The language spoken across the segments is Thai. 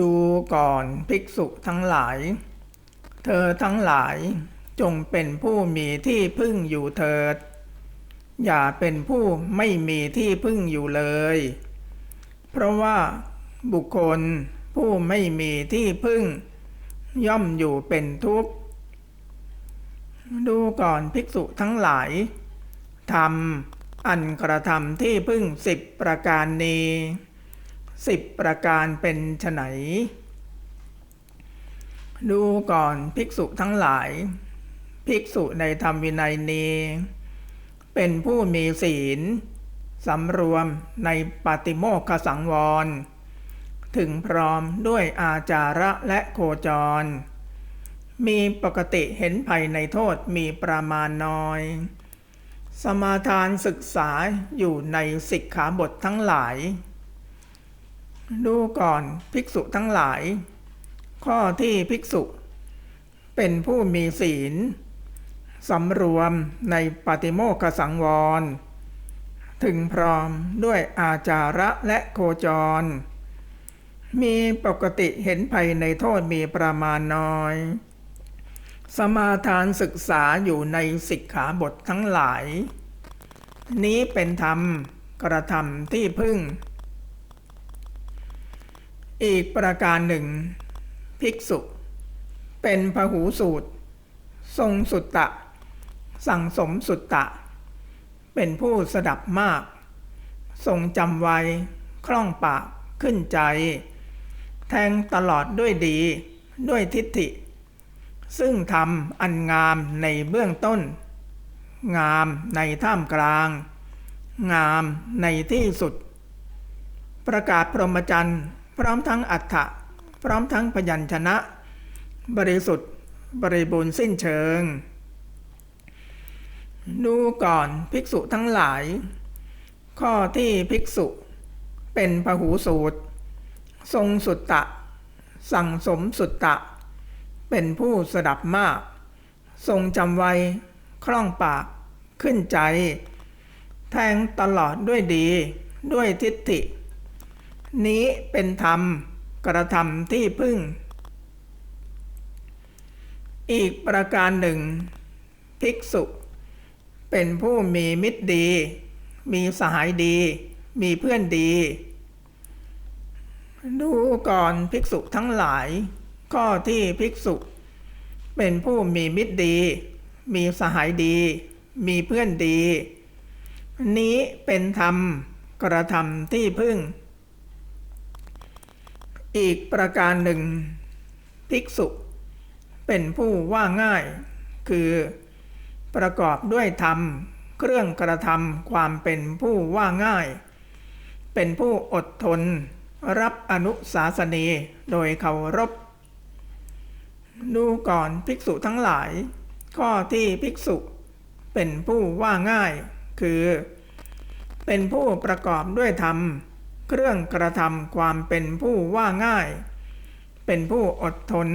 ดูก่อนภิกษุทั้งหลาย เธอทั้งหลายจงเป็นผู้มีที่พึ่งอยู่เถิด อย่าเป็นผู้ไม่มีที่พึ่งอยู่เลย เพราะว่าบุคคลผู้ไม่มีที่พึ่ง ย่อมอยู่เป็นทุกข์ ดูก่อนภิกษุทั้งหลายทำอันกระทำที่พึ่งสิบประการนี้ สิบประการเป็นไฉนดูก่อนภิกษุทั้งหลาย ภิกษุในธรรมวินัยนี้ เป็นผู้มีศีลสำรวมในปาติโมกขสังวร ถึงพร้อมด้วยอาจาระและโคจร มีปกติเห็นภัยในโทษมีประมาณน้อย สมาทานศึกษาอยู่ในสิกขาบททั้งหลาย ดูก่อนภิกษุทั้งหลาย ข้อที่ภิกษุ เป็นผู้มีศีลสำรวมในปฏิโมกขสังวร ถึงพร้อมด้วยอาจาระและโคจร มีปกติเห็นภัยในโทษมีประมาณน้อย สมาทานศึกษาอยู่ในสิกขาบททั้งหลาย นี้เป็นธรรมกระทำที่พึ่ง อีกประการหนึ่ง ภิกษุ เป็นพหูสูตร ทรงสุตตะ สั่งสมสุตตะ เป็นผู้สดับมาก ทรงจำไว้คล่องปากขึ้นใจ แทงตลอดด้วยดีด้วยทิฏฐิ ซึ่งทำอันงามในเบื้องต้น งามในท่ามกลาง งามในที่สุด ประกาศพรหมจรรย์ พร้อมทั้งอัฏฐะพร้อมทั้งพยัญชนะ บริสุทธิ์บริบูรณ์สิ้นเชิง ดูก่อนภิกษุทั้งหลาย ข้อที่ภิกษุเป็นพหูสูตร ทรงสุตตะ สั่งสมสุตตะ เป็นผู้สดับมาก ทรงจำไว้คล่องปากขึ้นใจ แทงตลอดด้วยดีด้วยทิฏฐิ นี้เป็นธรรมกระทำที่พึ่ง อีกประการหนึ่ง ภิกษุ เป็นผู้มีมิตรดี มีสหายดี มีเพื่อนดี ดูก่อนภิกษุทั้งหลาย ข้อที่ภิกษุ เป็นผู้มีมิตรดี มีสหายดี มีเพื่อนดี นี้เป็นธรรมกระทำที่พึ่ง อีกประการหนึ่ง ภิกษุเป็นผู้ว่าง่าย คือประกอบด้วยธรรม เครื่องกระทำความเป็นผู้ว่าง่าย เป็นผู้อดทน รับอนุสาสนีโดยเคารพดูก่อนภิกษุทั้งหลาย ข้อที่ภิกษุเป็นผู้ว่าง่าย คือ เป็นผู้ประกอบด้วยธรรม เครื่องกระทำความเป็นผู้ว่าง่าย เป็นผู้อดทน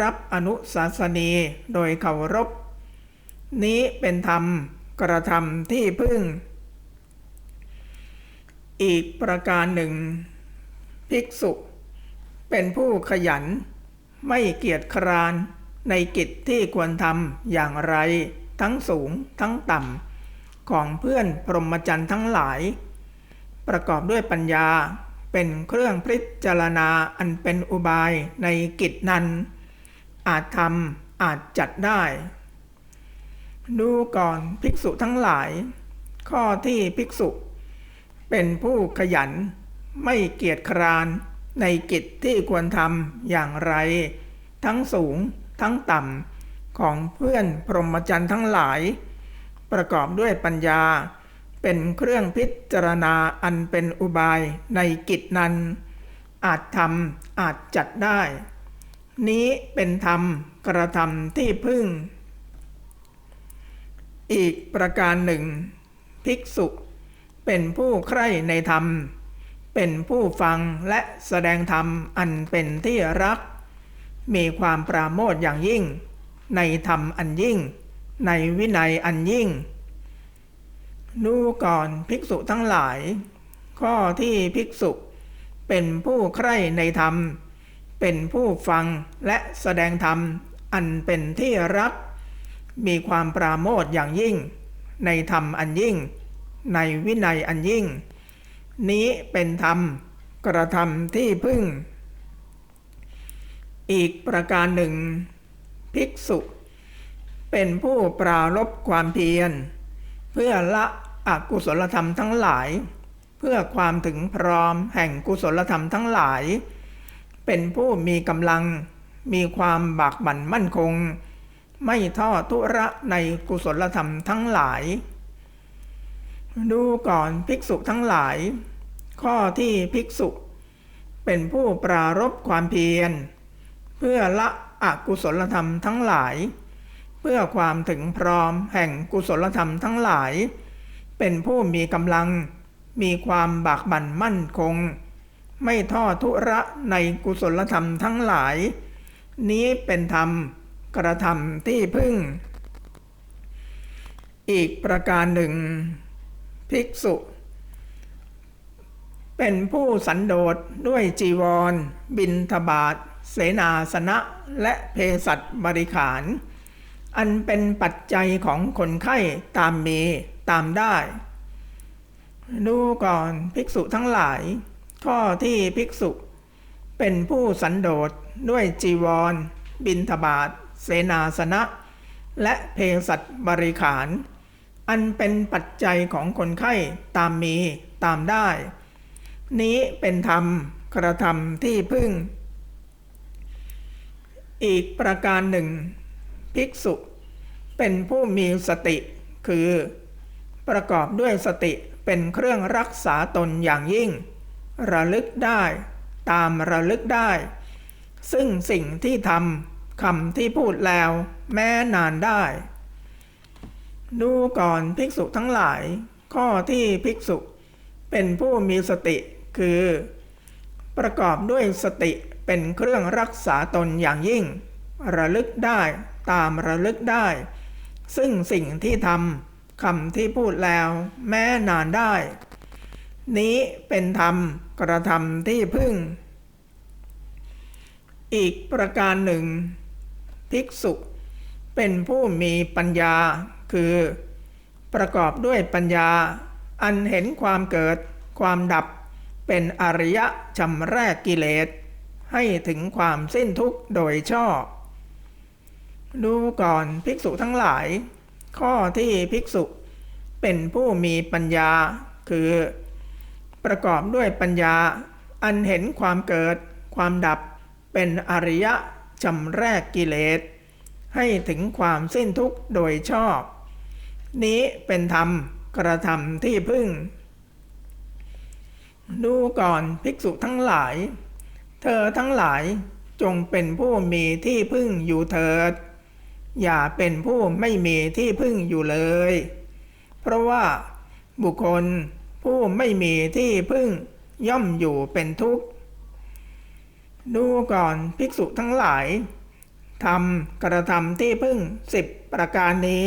รับอนุสาสนีโดยเคารพ นี้เป็นธรรมกระทำที่พึ่ง อีกประการหนึ่ง ภิกษุ เป็นผู้ขยัน ไม่เกียจคร้านในกิจที่ควรทำอย่างไร ทั้งสูงทั้งต่ำของเพื่อนพรหมจรรย์ทั้งหลาย ประกอบด้วยปัญญา เป็นเครื่องพิจารณาอันเป็นอุบายในกิจนั้น อาจทำอาจจัดได้ ดูก่อนภิกษุทั้งหลาย ข้อที่ภิกษุ เป็นผู้ขยัน ไม่เกียจคร้านในกิจที่ควรทำอย่างไร ทั้งสูงทั้งต่ำของเพื่อนพรหมจรรย์ทั้งหลาย ประกอบด้วยปัญญา เป็นเครื่องพิจารณาอันเป็นอุบายในกิจนั้น อาจทำอาจจัดได้ นี้เป็นธรรมกระทำที่พึ่ง อีกประการหนึ่ง ภิกษุเป็นผู้ใคร่ในธรรม เป็นผู้ฟังและแสดงธรรมอันเป็นที่รัก มีความปราโมทย์อย่างยิ่ง ในธรรมอันยิ่ง ในวินัยอันยิ่ง ดูก่อนภิกษุทั้งหลาย ข้อที่ภิกษุเป็นผู้ใคร่ในธรรม เป็นผู้ฟังและแสดงธรรมอันเป็นที่รัก มีความปราโมทอย่างยิ่ง ในธรรมอันยิ่ง ในวินัยอันยิ่ง นี้เป็นธรรมกระทำที่พึ่ง อีกประการหนึ่ง ภิกษุ เป็นผู้ปรารบความเพียร เพื่อละ อกุศลธรรมทั้งหลาย เพื่อความถึงพร้อมแห่งกุศลธรรมทั้งหลาย เป็นผู้มีกำลัง มีความบากบั่นมั่นคง ไม่ท้อทุระในกุศลธรรมทั้งหลาย ดูก่อนภิกษุทั้งหลาย ข้อที่ภิกษุ เป็นผู้ปรารบความเพียร เพื่อละอกุศลธรรมทั้งหลาย เพื่อความถึงพร้อมแห่งกุศลธรรมทั้งหลาย เป็นผู้มีกำลัง มีความบากบั่นมั่นคง ไม่ท้อทุระในกุศลธรรมทั้งหลาย นี้เป็นธรรมกระทำที่พึ่ง อีกประการหนึ่ง ภิกษุ เป็นผู้สันโดษด้วยจีวร บินทบาทเสนาสนะและเพสัตบริขาร อันเป็นปัจจัยของคนไข้ตามมี ตามได้ ดูก่อนภิกษุทั้งหลาย ข้อที่ภิกษุ เป็นผู้สันโดษด้วยจีวร บินทบาทเสนาสนะ และเพสัตบริขาร อันเป็นปัจจัยของคนไข้ตามมีตามได้ นี้เป็นธรรมกระทำที่พึ่ง อีกประการหนึ่ง ภิกษุ เป็นผู้มีสติคือ ประกอบด้วยสติเป็นเครื่องรักษาตนอย่างยิ่ง ระลึกได้ ตามระลึกได้ ซึ่งสิ่งที่ทำคำที่พูดแล้วแม้นานได้ ดูก่อนภิกษุทั้งหลาย ข้อที่ภิกษุเป็นผู้มีสติคือ ประกอบด้วยสติเป็นเครื่องรักษาตนอย่างยิ่ง ระลึกได้ตามระลึกได้ ซึ่งสิ่งที่ทำ คำที่พูดแล้ว แม้นานได้ นี้เป็นธรรมกระทำที่พึ่ง อีกประการหนึ่ง ภิกษุ เป็นผู้มีปัญญาคือ ประกอบด้วยปัญญา อันเห็นความเกิดความดับเป็นอริยะชำแรกกิเลส ให้ถึงความสิ้นทุกข์โดยชอบ ดูก่อนภิกษุทั้งหลาย ข้อที่ภิกษุเป็นผู้มีปัญญา คือ ประกอบด้วยปัญญา อันเห็นความเกิด ความดับ เป็นอริยะชำแรกกิเลส ให้ถึงความสิ้นทุกข์โดยชอบ นี้เป็นธรรมกระทำที่พึ่ง ดูก่อนภิกษุทั้งหลาย เธอทั้งหลายจงเป็นผู้มีที่พึ่งอยู่เถิด อย่าเป็นผู้ไม่มีที่พึ่งอยู่เลย เพราะว่าบุคคลผู้ไม่มีที่พึ่งย่อมอยู่เป็นทุกข์ ดูก่อนภิกษุทั้งหลายทำกระทำที่พึ่งสิบประการนี้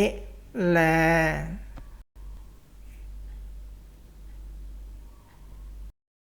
แล